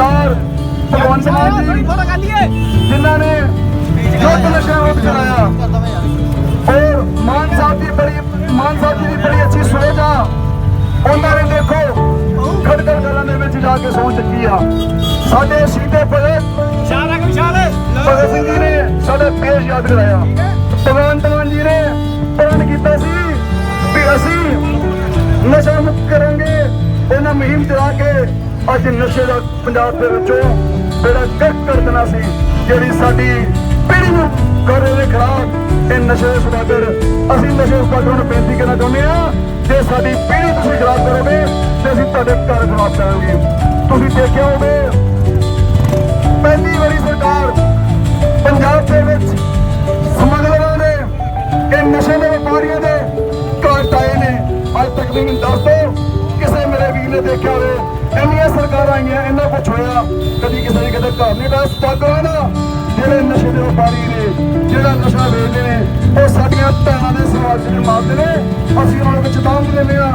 ਸਰਦਾਰ ਭਗਵੰਤ ਮਾਨ ਜੀ ਜਿਨ੍ਹਾਂ ਨੇ ਯੁੱਧ ਨਸ਼ਿਆਂ ਵਿਰੁੱਧ ਚਲਾਇਆ। ਔਰ ਮਾਨ ਸਾਹਿਬ ਦੀ ਬੜੀ ਮਾਨ ਸਾਹਿਬ ਦੀ ਬੜੀ ਅੱਛੀ ਸੋਚ ਆ। ਉਹਨਾਂ ਨੇ ਦੇਖੋ ਖੜਕੜ ਗੱਲਾਂ ਦੇ ਵਿੱਚ ਜਾ ਕੇ ਸੋਚ ਚੱਕੀ ਆ। ਸਾਡੇ ਸੀਤੇ ਭਗਤ ਭਗਤ ਸਿੰਘ ਜੀ ਨੇ ਸਾਡੇ ਪੇਸ਼ ਯਾਦ ਕਰਾਇਆ। ਅੱਜ ਨਸ਼ੇ ਦਾ ਪੰਜਾਬ ਦੇ ਵਿੱਚੋਂ ਜਿਹੜਾ ਗਰਕ ਕਰ ਦੇਣਾ ਸੀ, ਜਿਹੜੀ ਸਾਡੀ ਪੀੜ੍ਹੀ ਨੂੰ ਕਰ ਦੇ ਖਿਲਾਫ, ਇਹ ਨਸ਼ੇ ਦੇ ਸੁਦਾਗਰ ਅਸੀਂ ਨਸ਼ੇ ਦੇ ਨੂੰ ਬੇਨਤੀ ਕਰਨਾ ਚਾਹੁੰਦੇ ਆ ਜੇ ਸਾਡੀ ਪੀੜ੍ਹੀ ਤੁਸੀਂ ਖਰਾਬ ਕਰੋਗੇ, ਤੇ ਅਸੀਂ ਤੁਹਾਡੇ ਘਰ ਖਰਾਬ ਕਰਾਂਗੇ। ਤੁਸੀਂ ਦੇਖਿਆ ਹੋਵੇ, ਪਹਿਲੀ ਵਾਰੀ ਸਰਕਾਰ ਪੰਜਾਬ ਦੇ ਵਿੱਚ ਸਮਗਲਰਾਂ ਦੇ ਇਹ ਨਸ਼ੇ ਦੇ ਵਪਾਰੀਆਂ ਦੇ ਘਰ ਆਏ ਨੇ। ਅੱਜ ਤੱਕ ਮੈਨੂੰ ਦੱਸ ਦਿਓ, ਕਿਸੇ ਮੇਰੇ ਵੀਰ ਨੇ ਦੇਖਿਆ ਹੋਵੇ ਇੰਨੀਆਂ ਸਰਕਾਰਾਂ ਆਈਆਂ ਇੰਨਾ ਕੁਛ ਹੋਇਆ ਕਦੀ ਕਿਸੇ ਨੇ ਕਿਤੇ ਘਰ ਨਹੀਂ ਦੱਸ ਤੱਕ ਨਾ ਜਿਹੜੇ ਨਸ਼ੇ ਦੇ ਵਪਾਰੀ ਨੇ ਜਿਹੜਾ ਨਸ਼ਾ ਵੇਚਦੇ ਨੇ ਉਹ ਸਾਡੀਆਂ ਭੈਣਾਂ ਦੇ ਸਵਾਲ ਜਿਹੜੇ ਮਾਰਦੇ ਨੇ ਅਸੀਂ ਉਹਨਾਂ ਨੂੰ ਚੇਤਾਵਨੀ ਦਿੰਦੇ ਆ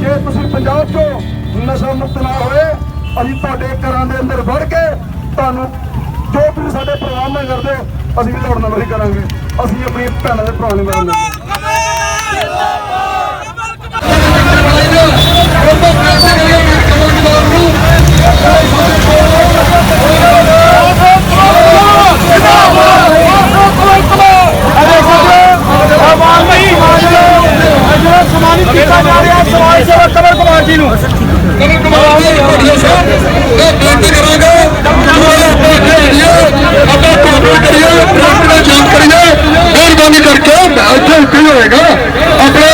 ਜੇ ਤੁਸੀਂ ਪੰਜਾਬ ਤੋਂ ਨਸ਼ਾ ਮੁਕਤ ਨਾ ਹੋਏ ਅਸੀਂ ਤੁਹਾਡੇ ਘਰਾਂ ਦੇ ਅੰਦਰ ਵੜ ਕੇ ਤੁਹਾਨੂੰ ਜੋ ਤੁਸੀਂ ਸਾਡੇ ਪਰਿਵਾਰ ਨਾਲ ਕਰਦੇ ਹੋ ਅਸੀਂ ਵੀ ਤੁਹਾਡੇ ਨਾਲ ਉਹੀ ਕਰਾਂਗੇ। ਅਸੀਂ ਆਪਣੀ ਭੈਣਾਂ ਦੇ ਭਰਾ ਨੂੰ ਕਰਾਂਗੇ ਕਰਾਂਗੇ ਆਪਾਂ ਕੋਲ ਕਰੀਏ ਕਰੀਏ ਮਿਹਰਬਾਨੀ ਕਰਕੇ ਇੱਥੇ ਕੀ ਹੋਏਗਾ ਆਪਣਾ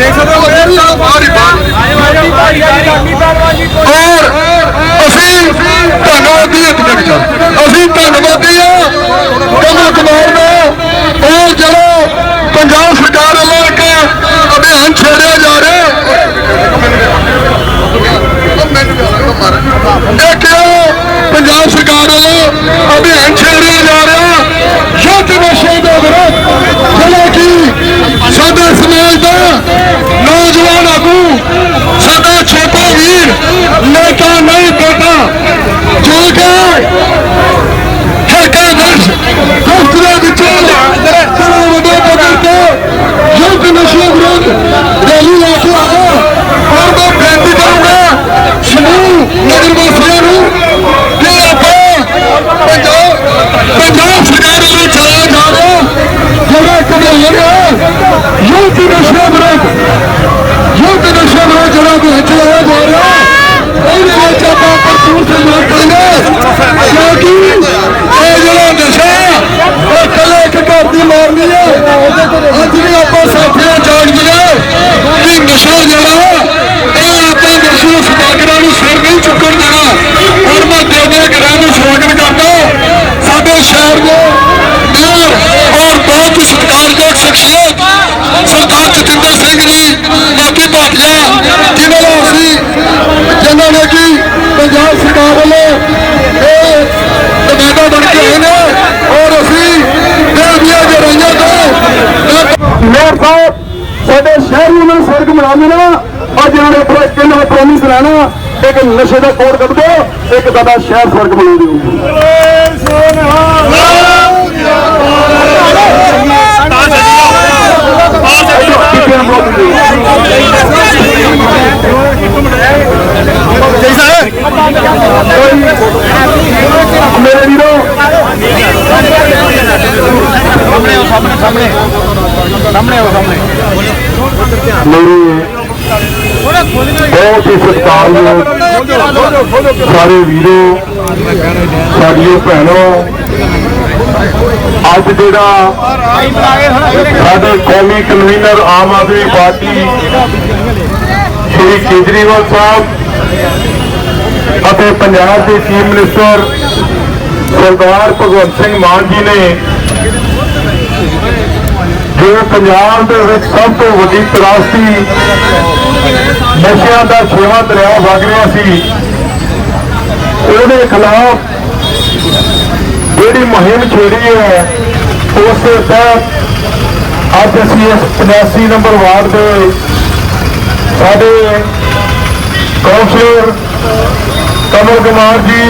ਦੇਖ ਸਕਦੇ ਹੋ ਇਹ ਸਭ ਬਾਹਰ ਹੀ ਬਾਹਰ ਔਰ ਅਸੀਂ ਧੰਨਵਾਦੀ ਹਾਂ ਤੁਹਾਡੇ ਅਸੀਂ ਧੰਨਵਾਦੀ ਹਾਂ ਕਮਲ ਕੁਮਾਰ ਦਾ ਉਹ ਜਿਹੜਾ ਪੰਜਾਬ ਸਰਕਾਰ ਵੱਲੋਂ ਇੱਕ ਅਭਿਆਨ ਛੇੜਿਆ ਜਾ ਰਿਹਾ ਇਹ ਕਿਉਂ ਪੰਜਾਬ ਸਰਕਾਰ ਵੱਲੋਂ ਅਭਿਆਨ ਛੇੜਿਆ ਜਾ ਰਿਹਾ ਯੁੱਧ ਨਸ਼ੇ ਦੇ ਵਿਰੁੱਧ ਜਿਹੜਾ ਕਿ ਸਾਡੇ ਸਮਾਜ ਦਾ ਨੌਜਵਾਨ ਆਗੂ ਸਾਡਾ ਛੋਟਾ ਵੀਰ ਨੇਤਾ ਨਹੀਂ ਬੇਟਾ ਜੋ ਕਿ ਹਲਕਾ ਦਰਸ਼ ਦੋਸਤ ਦੇ ਵਿੱਚੋਂ ਬੜਾ ਵੱਡਾ ਪੱਧਰ ਤੇ ਯੁੱਧ ਨਸ਼ੇ ਵਿਰੁੱਧ ਰੈਲੀ ਲੈ ਕੇ ਆਇਆ ਔਰ ਮੈਂ ਬੇਨਤੀ ਕਰਾਂਗਾ ਸਮੂਹ ਨਗਰ ਵਾਸੀਆਂ ਨੂੰ ਕਿ ਆਪਾਂ ਪੰਜਾਬ ਪੰਜਾਬ ਸਰਕਾਰ ਵੱਲੋਂ ਚਲਾਇਆ ਜਾ ਰਿਹਾ ਜਿਹੜਾ ਇੱਕ ਅਭਿਆਨ ਹੈ ਯੁੱਧ ਨਸ਼ੇ ਵਿਰੁੱਧ ਯੁੱਧ ਨਸ਼ੇ ਵਿਰੁੱਧ ਜਿਹੜਾ ਅਭਿਆਨ ਚਲਾਇਆ ਜਾ ਰਿਹਾ ਉਹਦੇ ਵਿੱਚ ਆਪਾਂ ਭਰਪੂਰ ਸਹਿਯੋਗ ਕਰਾਂਗੇ ਕਿਉਂਕਿ ਇਹ ਜਿਹੜਾ ਨਸ਼ਾ ਇਹ ਕੱਲੇ ਇੱਕ ਘਰ ਦੀ ਮਾਰਨੀ ਹੈ ਅੱਜ ਵੀ ਆਪਾਂ ਸਾਥੀਆਂ ਜਾਣਦੇ ਕਿ ਨਸ਼ਾ ਜਿਹੜਾ ਇਹ ਆਪਾਂ ਨਸ਼ੇ ਸਮਾਗਰਾਂ ਨੂੰ ਸਿਰ ਨਹੀਂ ਚੁੱਕਣ ਦੇਣਾ ਔਰ ਮੈਂ ਦੇਵੇ ਗਰਾਂ ਨੂੰ ਸਵਾਗਤ ਕਰਦਾ ਸਾਡੇ ਸ਼ਹਿਰ ਦੇ ਮੇਅਰ ਔਰ ਬਹੁਤ ਹੀ ਸਤਿਕਾਰਯੋਗ ਸ਼ਖਸੀਅਤ ਸਰਦਾਰ ਜਤਿੰਦਰ ਸਿੰਘ ਜੀ ਬਾਕੀ ਭਾਟੀਆ ਜਿਨ੍ਹਾਂ ਨੂੰ ਅਸੀਂ ਜਿਨ੍ਹਾਂ ਨੇ ਕਿ ਪੰਜਾਬ ਸਰਕਾਰ ਵੱਲੋਂ ਇਹ ਨੁਮਾਇੰਦਾ ਬਣ ਕੇ ਆਏ ਨੇ ਔਰ ਅਸੀਂ ਦਿਲ ਦੀਆਂ ਗਹਿਰਾਈਆਂ ਤੋਂ ਮੇਅਰ ਸਾਹਿਬ ਸਾਡੇ ਸ਼ਹਿਰੀ ਨੂੰ ਸੜਕ ਬਣਾ ਦੇਣਾ ਅੱਜ ਇਹਨਾਂ ਨੇ ਆਪਣਾ ਕਿੰਨਾ ਪ੍ਰੋਮਿਸ ਲੈਣਾ ਇੱਕ ਨਸ਼ੇ ਦਾ ਕੋਡ ਕੱਢ ਦਿਓ ਇੱਕ ਤੁਹਾਡਾ ਸ਼ਹਿਰ ਸੜਕ ਬਣਾ ਦਿਓ ਕਿੱਥੇ ਬੋਲ ਦਿਓ ਮੇਰੇ ਵੀਰੋ ਮੇਰੀ ਬਹੁਤ ਹੀ ਸਤਿਕਾਰਯੋਗ ਸਾਰੇ ਵੀਰੋ, ਸਾਡੀਓ ਭੈਣੋ, ਅੱਜ ਜਿਹੜਾ ਸਾਡੇ ਕੌਮੀ ਕਨਵੀਨਰ ਆਮ ਆਦਮੀ ਪਾਰਟੀ ਸ਼੍ਰੀ ਕੇਜਰੀਵਾਲ ਸਾਹਿਬ ਅਤੇ ਪੰਜਾਬ ਦੇ ਚੀਫ ਮਿਨਿਸਟਰ ਸਰਦਾਰ ਭਗਵੰਤ ਸਿੰਘ ਮਾਨ ਜੀ ਨੇ, ਜੋ ਪੰਜਾਬ ਦੇ ਵਿੱਚ ਸਭ ਤੋਂ ਵੱਡੀ ਤਰਾਸਦੀ ਨਸ਼ਿਆਂ ਦਾ ਛੇਵਾਂ ਦਰਿਆ ਵਗ ਰਿਹਾ ਸੀ। ਉਹਦੇ ਖਿਲਾਫ ਜਿਹੜੀ ਮੁਹਿੰਮ ਛੇੜੀ ਹੈ, ਉਸ ਦੇ ਤਹਿਤ ਅੱਜ ਅਸੀਂ ਇਸ 85 ਨੰਬਰ ਵਾਰਡ ਦੇ ਸਾਡੇ ਕੌਂਸਲਰ ਕਮਲ ਕੁਮਾਰ ਜੀ,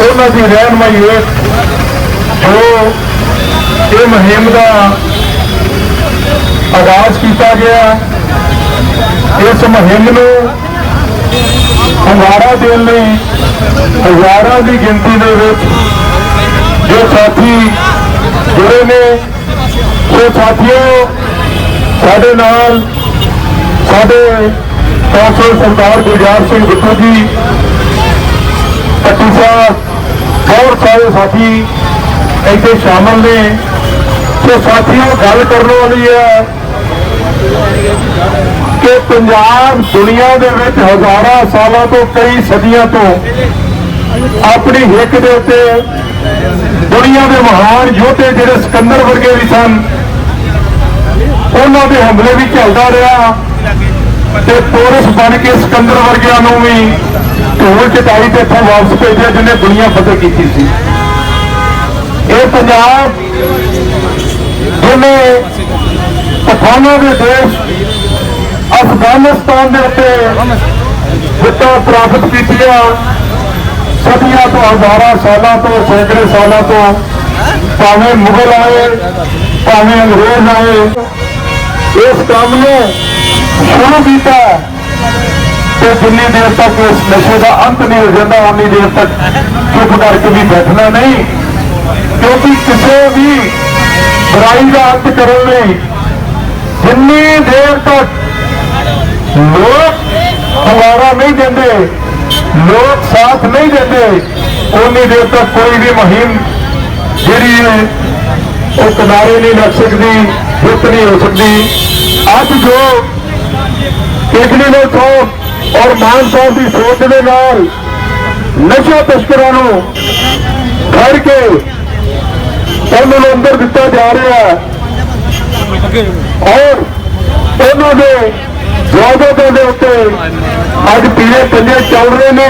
ਉਹਨਾਂ ਦੀ ਰਹਿਨਮਾਈ ਹੇਠ ਜੋ ਇਹ ਮੁਹਿੰਮ ਦਾ ਆਗਾਜ਼ ਕੀਤਾ ਗਿਆ। ਇਸ ਮੁਹਿੰਮ ਨੂੰ ਹੰਗਾਰਾ ਦੇਣ ਲਈ ਹਜ਼ਾਰਾਂ ਦੀ ਗਿਣਤੀ ਦੇ ਵਿੱਚ ਜੋ ਸਾਥੀ ਜੁੜੇ ਨੇ ਸੋ ਸਾਥੀਓ, ਸਾਡੇ ਨਾਲ ਸਾਡੇ ਕੌਂਸਲ ਸਰਦਾਰ ਗੁਰਜਾਰ ਸਿੰਘ ਬਿੱਟੂ ਜੀ ਪੱਟੀ ਸਾਹਿਬ, ਬਹੁਤ ਸਾਰੇ ਸਾਥੀ ਇੱਥੇ ਸ਼ਾਮਲ ਨੇ। ਸੋ ਸਾਥੀਓ, ਗੱਲ ਕਰਨ ਵਾਲੀ ਹੈ ਕਿ ਪੰਜਾਬ ਦੁਨੀਆ ਦੇ ਵਿੱਚ ਹਜ਼ਾਰਾਂ ਸਾਲਾਂ ਤੋਂ ਕਈ ਸਦੀਆਂ ਤੋਂ ਆਪਣੀ ਹਿੱਕ ਦੇ ਉੱਤੇ ਦੁਨੀਆ ਦੇ ਮਹਾਨ ਯੋਧੇ ਜਿਹੜੇ ਸਿਕੰਦਰ ਵਰਗੇ ਵੀ ਸਨ, ਉਹਨਾਂ ਦੇ ਹਮਲੇ ਵੀ ਝੱਲਦਾ ਰਿਹਾ ਤੇ ਪੋਰਸ ਬਣ ਕੇ ਸਿਕੰਦਰ ਵਰਗਿਆਂ ਨੂੰ ਵੀ ਢੋਲ ਚਟਾਈ ਤੇ ਇੱਥੋਂ ਵਾਪਸ ਭੇਜਿਆ, ਜਿਹਨੇ ਦੁਨੀਆ ਫਤਿਹ ਕੀਤੀ ਸੀ। ਇਹ ਪੰਜਾਬ ਜਿਹਨੇ ਪਠਾਨਾਂ ਦੇ ਦੇਸ਼ ਅਫਗਾਨਿਸਤਾਨ ਦੇ ਉੱਤੇ ਜਿੱਤਾਂ ਪ੍ਰਾਪਤ ਕੀਤੀਆਂ ਸਦੀਆਂ ਤੋਂ ਹਜ਼ਾਰਾਂ ਸਾਲਾਂ ਤੋਂ, ਸੈਂਕੜੇ ਸਾਲਾਂ ਤੋਂ ਭਾਵੇਂ ਮੁਗਲ ਆਏ, ਭਾਵੇਂ ਅੰਗਰੇਜ਼ ਆਏ, ਇਸ ਕੰਮ ਨੂੰ ਸ਼ੁਰੂ ਕੀਤਾ ਤੇ ਜਿੰਨੀ ਦੇਰ ਤੱਕ ਇਸ ਨਸ਼ੇ ਦਾ ਅੰਤ ਨਹੀਂ ਹੋ ਜਾਂਦਾ ਉਨੀ ਦੇਰ ਤੱਕ ਚੁੱਪ ਕਰਕੇ ਵੀ ਬੈਠਣਾ ਨਹੀਂ। ਕਿਉਂਕਿ ਕਿਸੇ ਵੀ ਬੁਰਾਈ ਦਾ ਅੰਤ ਕਰਨ ਲਈ ਜਿੰਨੀ ਦੇਰ ਤੱਕ ਲੋਕ ਹਵਾਰਾ ਨਹੀਂ ਦਿੰਦੇ, ਲੋਕ ਸਾਥ ਨਹੀਂ ਦਿੰਦੇ। ਉਨੀ ਦੇਰ ਤੱਕ ਕੋਈ ਵੀ ਮੁਹਿੰਮ ਜਿਹੜੀ ਹੈ, ਉਹ ਕਿਨਾਰੇ ਨਹੀਂ ਲੱਗ ਸਕਦੀ ਜਿੱਤ ਨਹੀਂ ਹੋ ਸਕਦੀ। ਅੱਜ ਜੋ ਕੇਜਰੀਵਾਲ ਸਾਹਿਬ ਔਰ ਮਾਨ ਸਾਹਿਬ ਦੀ ਸੋਚ ਦੇ ਨਾਲ ਨਸ਼ਾ ਤਸਕਰਾਂ ਨੂੰ ਫੜ ਕੇ ਉਹਨਾਂ ਨੂੰ ਅੰਦਰ ਦਿੱਤਾ ਜਾ ਰਿਹਾ ਹੈ। ਔਰ ਉਹਨਾਂ ਦੇ ਜਵਾਬਾਂ ਦੇ ਉੱਤੇ। ਅੱਜ ਪੀਲੇ ਪੰਜੇ ਚੱਲ ਰਹੇ ਨੇ।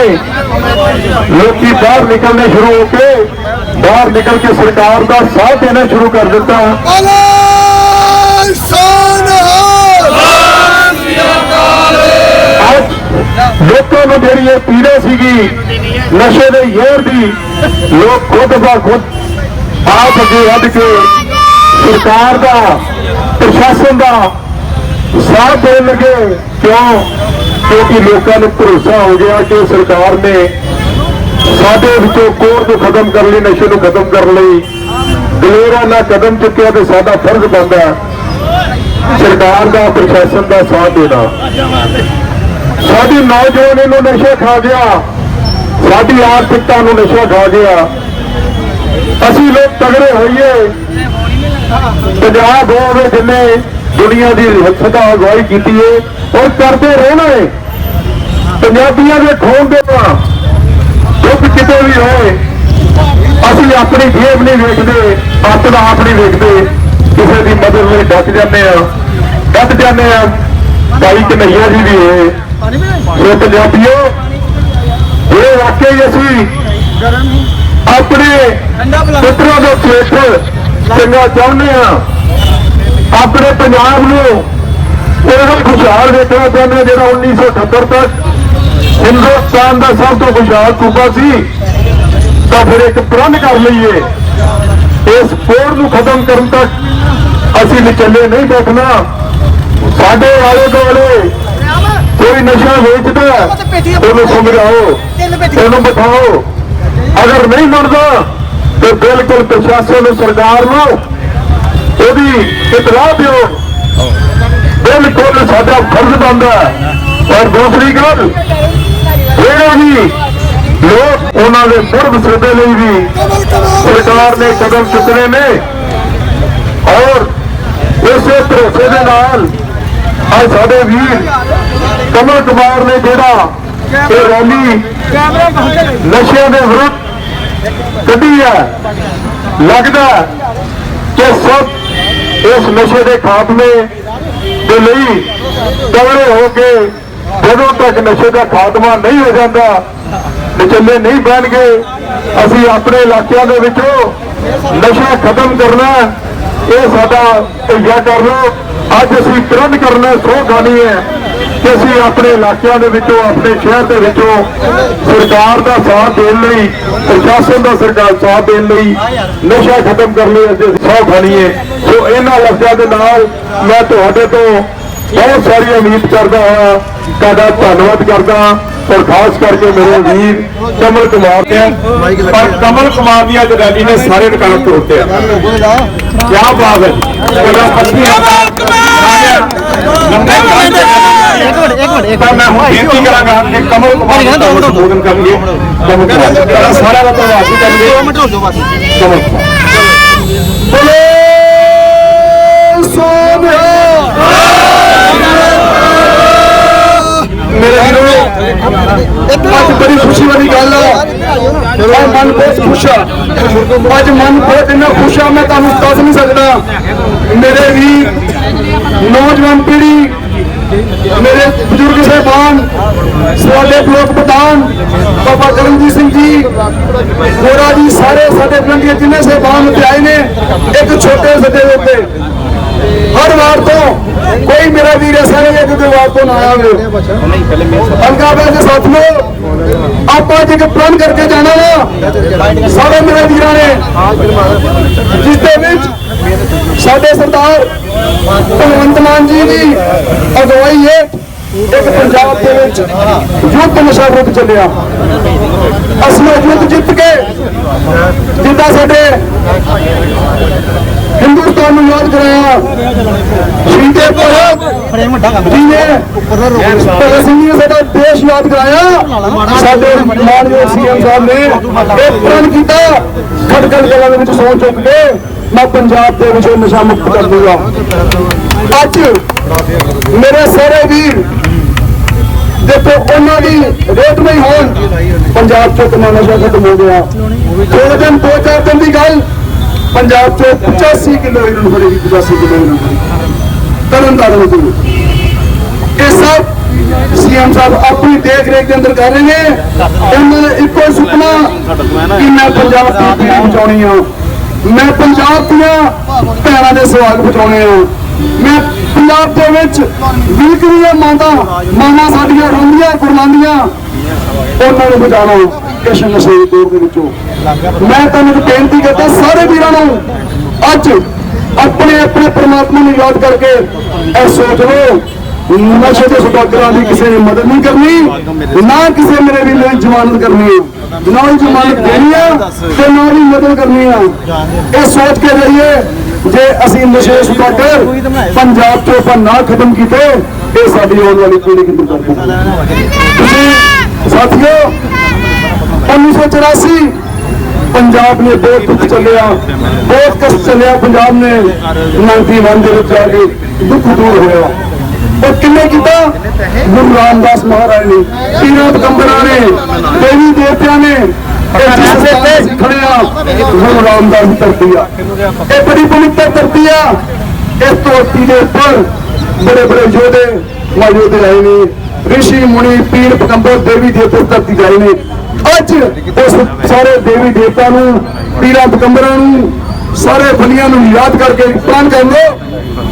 ਲੋਕੀ ਬਾਹਰ ਨਿਕਲਣੇ ਸ਼ੁਰੂ ਹੋ ਕੇ, ਬਾਹਰ ਨਿਕਲ ਕੇ ਸਰਕਾਰ ਦਾ ਸਾਥ ਦੇਣਾ ਸ਼ੁਰੂ ਕਰ ਦਿੱਤਾ। ਅੱਜ ਲੋਕਾਂ ਨੂੰ ਜਿਹੜੀ ਇਹ ਪੀੜਾ ਸੀਗੀ, ਨਸ਼ੇ ਦੇ ਜ਼ਹਿਰ ਦੀ, ਲੋਕ ਖੁਦ ਬਾ ਖੁਦ ਆਪ ਅੱਗੇ ਵੱਧ ਕੇ ਸਰਕਾਰ ਦਾ, ਪ੍ਰਸ਼ਾਸਨ ਦਾ ਸਾਥ ਦੇਣ ਲੱਗੇ। ਕਿਉਂ? ਕਿਉਂਕਿ ਲੋਕਾਂ ਨੂੰ ਭਰੋਸਾ ਹੋ ਗਿਆ ਕਿ ਸਰਕਾਰ ਨੇ ਸਾਡੇ ਵਿੱਚੋਂ ਕੋਰ ਨੂੰ ਖਤਮ ਕਰਨ ਲਈ, ਨਸ਼ੇ ਨੂੰ ਖਤਮ ਕਰਨ ਲਈ ਦਲੇਰਾਂ ਨਾਲ ਕਦਮ ਚੁੱਕਿਆ ਤੇ ਸਾਡਾ ਫਰਜ਼ ਬਣਦਾ ਸਰਕਾਰ ਦਾ, ਪ੍ਰਸ਼ਾਸਨ ਦਾ ਸਾਥ ਦੇਣਾ। ਸਾਡੀ ਨੌਜਵਾਨੀ ਨੂੰ ਨਸ਼ਾ ਖਾ ਗਿਆ। ਸਾਡੀ ਆਰਥਿਕਤਾ ਨੂੰ ਨਸ਼ਾ ਖਾ ਗਿਆ। ਅਸੀਂ ਲੋਕ ਤਗੜੇ ਹੋਈਏ। ਪੰਜਾਬ ਹੋਵੇ ਜਿੰਨੇ ਦੁਨੀਆ ਦੀ ਸਦਾ ਅਗਵਾਈ ਕੀਤੀ ਏ ਔਰ ਕਰਦੇ ਰਹਿਣਾ ਏ। ਪੰਜਾਬੀਆਂ ਦੇ ਖੂਨ ਦੇ ਨਾਲ ਦੁੱਖ ਕਿਤੇ ਵੀ ਹੋਏ, ਅਸੀਂ ਆਪਣੀ ਜੇਬ ਨਹੀਂ ਵੇਖਦੇ, ਆਪਣਾ ਆਪ ਨਹੀਂ ਵੇਖਦੇ। ਕਿਸੇ ਦੀ ਮਦਦ ਲਈ ਡੱਕ ਜਾਂਦੇ ਆ ਡੱਕ ਜਾਂਦੇ ਆ ਭਾਈ ਕਨਈਆ ਜੀ ਵੀ ਹੋਏ। ਸੋ ਪੰਜਾਬੀਓ ਇਹ ਵਾਕਈ ਅਸੀਂ ਆਪਣੇ ਪੁੱਤਰਾਂ ਦਾ ਖੇਤ ਚੰਗਾ ਚਾਹੁੰਦੇ ਆ ਆਪਣੇ ਪੰਜਾਬ ਨੂੰ ਉਹ ਖੁਸ਼ਹਾਲ ਦੇਖਣਾ ਚਾਹੁੰਦੇ ਹਾਂ, ਜਿਹੜਾ 1978 ਤੱਕ ਹਿੰਦੁਸਤਾਨ ਦਾ ਸਭ ਤੋਂ ਖੁਸ਼ਹਾਲ ਸੂਬਾ ਸੀ, ਤਾਂ ਫਿਰ ਇੱਕ ਪ੍ਰਣ ਕਰ ਲਈਏ। ਇਸ ਕੋੜ ਨੂੰ ਖਤਮ ਕਰਨ ਤੱਕ ਅਸੀਂ ਨਿਚੱਲੇ ਨਹੀਂ ਬੈਠਣਾ। ਸਾਡੇ ਆਲੇ ਦੁਆਲੇ ਕੋਈ ਨਸ਼ਾ ਵੇਚਦਾ, ਉਹਨੂੰ ਸਮਝਾਓ, ਉਹਨੂੰ ਬਿਠਾਓ। ਅਗਰ ਨਹੀਂ ਮੰਨਦਾ, ਤੇ ਬਿਲਕੁਲ ਪ੍ਰਸ਼ਾਸਨ ਨੂੰ, ਸਰਕਾਰ ਨੂੰ ਉਹਦੀ ਇਤਲਾਹ ਦਿਓ। ਬਿਲਕੁਲ ਸਾਡਾ ਫਰਜ਼ ਬਣਦਾ ਔਰ ਦੂਸਰੀ ਗੱਲ, ਜਿਹੜੇ ਵੀ ਲੋਕ ਉਹਨਾਂ ਦੇ ਮੁਰਦ ਸਿੱਧੇ ਲਈ ਵੀ ਸਰਕਾਰ ਨੇ ਕਦਮ ਚੁੱਕਣੇ ਨੇ, ਔਰ ਇਸੇ ਭਰੋਸੇ ਦੇ ਨਾਲ ਅੱਜ ਸਾਡੇ ਵੀਰ ਕਮਲ ਕੁਮਾਰ ਨੇ ਜਿਹੜਾ ਇਹ ਰੈਲੀ ਨਸ਼ਿਆਂ ਦੇ ਵਿਰੁੱਧ ਕੱਢੀ ਹੈ। ਲੱਗਦਾ ਕਿ ਸਭ ਇਸ ਨਸ਼ੇ ਦੇ ਖਾਤਮੇ ਦੇ ਲਈ ਤਗੜੇ ਹੋ ਕੇ ਜਦੋਂ ਤੱਕ ਨਸ਼ੇ ਦਾ ਖਾਤਮਾ ਨਹੀਂ ਹੋ ਜਾਂਦਾ, ਨਿਚੱਲੇ ਨਹੀਂ ਬਹਿਣਗੇ ਅਸੀਂ ਆਪਣੇ ਇਲਾਕਿਆਂ ਦੇ ਵਿੱਚੋਂ ਨਸ਼ਾ ਖਤਮ ਕਰਨਾ ਇਹ ਸਾਡਾ ਇਜਾ ਕਰ ਲਓ ਅੱਜ ਅਸੀਂ ਤੁਰੰਤ ਕਰਨਾ ਸੋ ਖਾਣੀ ਹੈ। ਕਿ ਅਸੀਂ ਆਪਣੇ ਇਲਾਕਿਆਂ ਦੇ ਵਿੱਚੋਂ, ਆਪਣੇ ਸ਼ਹਿਰ ਦੇ ਵਿੱਚੋਂ ਸਰਕਾਰ ਦਾ ਸਾਥ ਦੇਣ ਲਈ, ਪ੍ਰਸ਼ਾਸਨ ਦਾ ਸਰਕਾਰ ਸਾਥ ਦੇਣ ਲਈ ਨਸ਼ਾ ਖਤਮ ਕਰਨ ਲਈ ਅਸੀਂ ਸੌ ਖਾਣੀਏ। ਸੋ ਇਹਨਾਂ ਲਫ਼ਜ਼ਾਂ ਦੇ ਨਾਲ ਮੈਂ ਤੁਹਾਡੇ ਤੋਂ ਬਹੁਤ ਸਾਰੀ ਉਮੀਦ ਕਰਦਾ ਹਾਂ। ਤੁਹਾਡਾ ਧੰਨਵਾਦ ਕਰਦਾ ਔਰ ਖਾਸ ਕਰਕੇ ਮੇਰੇ ਵੀਰ ਕਮਲ ਕੁਮਾਰ ਨੇ। ਪਰ ਕਮਲ ਕੁਮਾਰ ਦੀਆਂ ਅੱਜ ਰੈਲੀ ਨੇ ਸਾਰੇ ਰਿਕਾਰਡ ਤੋੜਤੇ ਆ ਹੈ ਤੁਹਾਡਾ ਪੱਛਮੀ ਪਰ ਮੈਂ ਹੁਣ ਬੇਨਤੀ ਕਰਾਂਗਾ ਕਿ ਕਮਲ ਕੁਮਾਰ ਦਾ ਸੰਬੋਧਨ ਕਰਨਗੇ ਕਮਲ ਕੁਮਾਰ ਤੁਹਾਡਾ ਸਾਰਿਆਂ ਦਾ ਧੰਨਵਾਦ ਵੀ ਕਰਨਗੇ ਕਮਲ ਕੁਮਾਰ ਬੋਲੇ ਸੋਨਿਆ ਮੇਰੇ ਵੀਰੋ ਅੱਜ ਬੜੀ ਖੁਸ਼ੀ ਵਾਲੀ ਗੱਲ ਆ। ਮੇਰਾ ਮਨ ਬਹੁਤ ਖੁਸ਼ ਆ। ਅੱਜ ਮਨ ਬਹੁਤ ਇੰਨਾ ਖੁਸ਼ ਆ, ਮੈਂ ਤੁਹਾਨੂੰ ਦੱਸ ਨਹੀਂ ਸਕਦਾ। ਮੇਰੇ ਵੀ ਨੌਜਵਾਨ ਪੀੜ੍ਹੀ, ਮੇਰੇ ਬਜ਼ੁਰਗ ਸਾਹਿਬਾਨ, ਸਾਡੇ ਬਲੋਕ ਪ੍ਰਧਾਨ, ਬਾਬਾ ਕਰਮਜੀਤ ਸਿੰਘ ਜੀ, ਹੋਰਾ ਜੀ ਸਾਰੇ ਸਾਡੇ ਪਿੰਡ ਦੇ ਜਿੰਨੇ ਸਾਹਿਬਾਨ ਉੱਤੇ ਆਏ ਨੇ, ਇੱਕ ਛੋਟੇ ਸੱਦੇ ਦੇ ਉੱਤੇ। ਕੋਈ ਮੇਰਾ ਵੀਰ ਐਸਾ ਨਹੀਂ ਹੈ ਕਿ ਕੋਈ ਵਾਰ ਤੋਂ ਨਾ ਆਵੇ। ਅੰਗਾ ਦੇ ਸਾਥੀਓ ਆਪਾਂ ਜੇ ਇੱਕ ਪਲਾਨ ਕਰਕੇ ਜਾਣਾ ਵਾ। ਸਾਰੇ ਮੇਰੇ ਵੀਰਾਂ ਨੇ। ਜਿਸ ਦੇ ਵਿੱਚ ਸਾਡੇ ਸਰਦਾਰ ਭਗਵੰਤ ਮਾਨ ਜੀ ਦੀ ਅਗਵਾਈ ਹੈ। ਇੱਕ ਪੰਜਾਬ ਦੇ ਵਿੱਚ ਯੁੱਧ ਨਸ਼ਾ ਵਿਰੁੱਧ ਚੱਲਿਆ। ਅਸੀਂ ਉਹ ਯੁੱਧ ਜਿੱਤ ਕੇ ਜਿੱਦਾਂ ਸਾਡੇ ਹਿੰਦੁਸਤਾਨ ਨੂੰ ਯਾਦ ਕਰਾਇਆ, ਸ਼ਹੀਦੇ ਭਗਤ ਜੀ ਭਗਤ ਸਿੰਘ ਨੇ ਸਾਡਾ ਦੇਸ਼ ਯਾਦ ਕਰਾਇਆ। ਸਾਡੇ ਮਾਨਯੋਗ ਸੀਐਮ ਸਾਹਿਬ ਨੇ ਇਹ ਪ੍ਰਣ ਕੀਤਾ ਖੜਕੜ ਜਗ੍ਹਾ ਦੇ ਵਿੱਚ ਸੌ ਚੁੱਕ ਕੇ ਮੈਂ ਪੰਜਾਬ ਦੇ ਵਿੱਚ ਨਸ਼ਾ ਮੁਕਤ ਕਰ ਦੂੰਗਾ। ਅੱਜ ਮੇਰੇ ਸਾਰੇ ਵੀਰ ਦੇਖੋ ਉਹਨਾਂ ਦੀ ਰੇਟ ਨਹੀਂ ਹੋਣ, ਪੰਜਾਬ ਚੋਂ ਕਿੰਨਾ ਨਸ਼ਾ ਖਤਮ ਹੋ ਗਿਆ। ਥੋੜੇ ਦਿਨ, ਦੋ ਚਾਰ ਦਿਨ ਦੀ ਗੱਲ, ਪੰਜਾਬ ਚੋਂ 85 ਕਿਲੋ ਹੀਰੋਇਨ ਫੜੇਗੀ 85 ਕਿਲੋ ਹੀਰੋਇਨ ਤਰਨ ਤਾਰਨ ਤੋਂ। ਇਹ ਸਭ ਸੀਐਮ ਸਾਹਿਬ ਆਪਣੀ ਦੇਖ ਰੇਖ ਦੇ ਅੰਦਰ ਕਰ ਰਹੇ ਨੇ। ਉਹਨਾਂ ਦਾ ਇੱਕੋ ਹੀ ਸੁਪਨਾ ਕਿ ਮੈਂ ਪੰਜਾਬ ਦੀ ਧੀ ਬਚਾਉਣੀ ਆ। ਮੈਂ ਪੰਜਾਬ ਦੀਆਂ ਭੈਣਾਂ ਦੇ ਸਵਾਲ ਬਚਾਉਣੇ ਆ। ਮੈਂ ਪੰਜਾਬ ਦੇ ਵਿੱਚ ਵੀਕਰੀਆਂ ਮਾਂਦਾ ਮਾਂ ਸਾਡੀਆਂ ਰੋਂਦੀਆਂ ਕੁਰਬਾਨੀਆਂ। ਉਹਨਾਂ ਨੂੰ ਬਚਾਉਣਾ ਕਿਸ ਨਸ਼ੇ ਦੀ ਦੌਰ ਦੇ ਵਿੱਚੋਂ। ਮੈਂ ਤੁਹਾਨੂੰ ਇੱਕ ਬੇਨਤੀ ਕਰਦਾ, ਸਾਰੇ ਵੀਰਾਂ ਨੂੰ ਅੱਜ ਆਪਣੇ ਆਪਣੇ ਪਰਮਾਤਮਾ ਨੂੰ ਯਾਦ ਕਰਕੇ ਇਹ ਸੋਚ ਲਓ। ਨਸ਼ੇ ਦੇ ਸੁਦਾਗਰਾਂ ਦੀ ਕਿਸੇ ਨੇ ਮਦਦ ਨਹੀਂ ਕਰਨੀ, ਨਾ ਕਿਸੇ ਮੇਰੇ ਵੀ ਲਈ ਜ਼ਮਾਨਤ ਕਰਨੀ ਹੈ। ਨਾ ਹੀ ਜ਼ਮਾਨਤ ਦੇਣੀ ਆ ਤੇ ਨਾ ਹੀ ਮਦਦ ਕਰਨੀ ਆ ਇਹ ਸੋਚ ਕੇ ਰਹੀਏ ਜੇ ਅਸੀਂ ਨਸ਼ੇ ਦੇ ਪੰਜਾਬ ਤੋਂ ਆਪਾਂ ਨਾ ਖਤਮ ਕੀਤੇ, ਇਹ ਸਾਡੀ ਆਉਣ ਵਾਲੀ ਪੀੜ੍ਹੀ ਕਿੰਨੀ ਕਰਦੀ ਤੁਸੀਂ ਸਾਥੀਓ 1984 ਪੰਜਾਬ ਨੇ ਬਹੁਤ ਦੁੱਖ ਚੱਲਿਆ, ਬਹੁਤ ਕਸ਼ਟ ਚੱਲਿਆ ਪੰਜਾਬ ਨੇ 91 ਦੇ ਵਿੱਚ ਜਾ ਕੇ ਦੁੱਖ ਦੂਰ ਹੋਇਆ। ਉਹ ਕਿੰਨੇ ਕੀਤਾ? ਗੁਰੂ ਰਾਮਦਾਸ ਮਹਾਰਾਜ ਨੇ, ਪੀਰਾਂ ਪਗੰਬਰਾਂ ਨੇ, ਦੇਵੀ ਦੇਵਤਿਆਂ ਨੇ ਇਹ ਜਿਸ ਦੇ ਤੇ ਖੜੇ ਆ ਗੁਰੂ ਰਾਮਦਾਸ ਦੀ ਧਰਤੀ ਆ। ਇਹ ਬੜੀ ਪਵਿੱਤਰ ਧਰਤੀ ਆ। ਇਸ ਧਰਤੀ ਦੇ ਉੱਪਰ ਬੜੇ ਬੜੇ ਯੋਧੇ ਮੌਜੂਦ ਆਏ ਨੇ। ਰਿਸ਼ੀ ਮੁਨੀ ਪੀਰ ਪਗੰਬਰ ਦੇਵੀ ਦੇਵਤੇ ਧਰਤੀ ਜਾਏ ਨੇ। ਅੱਜ ਉਸ ਸਾਰੇ ਦੇਵੀ ਦੇਵਤਾ ਨੂੰ ਪੀਰਾਂ ਪਗੰਬਰਾਂ ਨੂੰ ਸਾਰੇ ਬਲੀਆਂ ਨੂੰ ਯਾਦ ਕਰਕੇ ਪ੍ਰਾਨ ਕਰ ਲੋ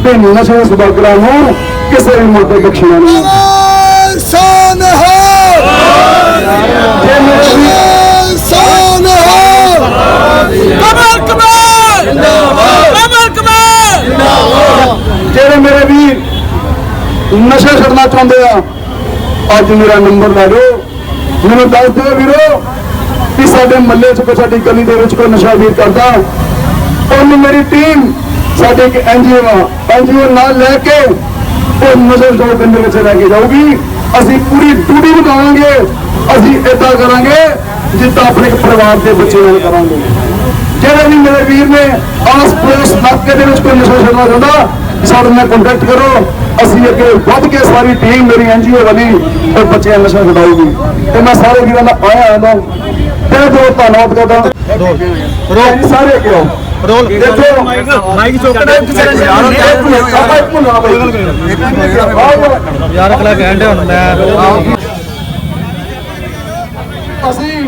ਤੇ ਨਸ਼ੇ ਸੁਦਾਗਰਾਂ ਨੂੰ ਕਿਸੇ ਵੀ ਮੌਕੇ ਬਖਸ਼ਣਾ ਨਹੀਂ। ਹੋ ਕਮਲ ਕਮਲ ਕਮਲ ਕਮਲ ਜਿਹੜੇ ਮੇਰੇ ਵੀਰ ਨਸ਼ਾ ਛੱਡਣਾ ਚਾਹੁੰਦੇ ਆ, ਅੱਜ ਮੇਰਾ ਨੰਬਰ ਲੈ ਲਓ। ਮੈਨੂੰ ਦੱਸ ਦਿਓ ਵੀਰੋ ਕਿ ਸਾਡੇ ਮੱਲੇ 'ਚ ਕੋਈ ਸਾਡੀ ਗਲੀ ਦੇ ਵਿੱਚ ਕੋਈ ਨਸ਼ਾ ਵੀਰ ਕਰਦਾ। ਉਹਨੂੰ ਮੇਰੀ ਟੀਮ ਸਾਡੇ ਇੱਕ ਐਨਜੀਓ ਆ ਐਨਜੀਓ ਨਾਲ ਲੈ ਕੇ ਉਹ ਨਸ਼ਾ ਛੋੜ ਪਿੰਡ ਵਿੱਚ ਲੈ ਕੇ ਜਾਊਗੀ। ਅਸੀਂ ਪੂਰੀ ਡਿਊਟੀ ਨਿਭਾਵਾਂਗੇ, ਅਸੀਂ ਏਦਾਂ ਕਰਾਂਗੇ ਜਿੱਦਾਂ ਆਪਣੇ ਪਰਿਵਾਰ ਦੇ ਬੱਚੇ ਨਾਲ ਕਰਾਂਗੇ। ਜਿਹੜੇ ਵੀ ਮੇਰੇ ਵੀਰ ਨੇ ਆਸ ਪੜੋਸ ਇਲਾਕੇ ਦੇ ਵਿੱਚ ਕੋਈ ਨਸ਼ਾ ਛੱਡਣਾ ਚਾਹੁੰਦਾ ਸਾਡੇ ਨਾਲ ਕੰਟੈਕਟ ਕਰੋ। ਅਸੀਂ ਅੱਗੇ ਵੱਧ ਕੇ ਸਾਰੀ ਟੀਮ ਮੇਰੀ ਐਨਜੀਓ ਵਾਲੀ ਉਹ ਬੱਚਿਆਂ ਨੂੰ ਨਸ਼ਾ ਛਡਾਊਗੀ। ਤੇ ਮੈਂ ਸਾਰੇ ਵੀਰਾਂ ਦਾ ਆਇਆ ਹਾਂ। ਤੇ ਦੋ ਧੰਨਵਾਦ ਕਰਦਾ ਸਾਰੇ ਅੱਗੇ ਆਓ। ਰੋਲ। ਦੇਖੋ ਮਾਈਕ ਚੋਕੜੇ ਯਾਰ ਇੱਕ ਮਿੰਟ ਆਪਾਂ ਇੱਕ ਮਿੰਟ ਨਾ ਬਾਈ ਯਾਰ ਅਗਲਾ ਕਹਿਣ ਹੁਣ ਮੈਂ। ਅਸੀਂ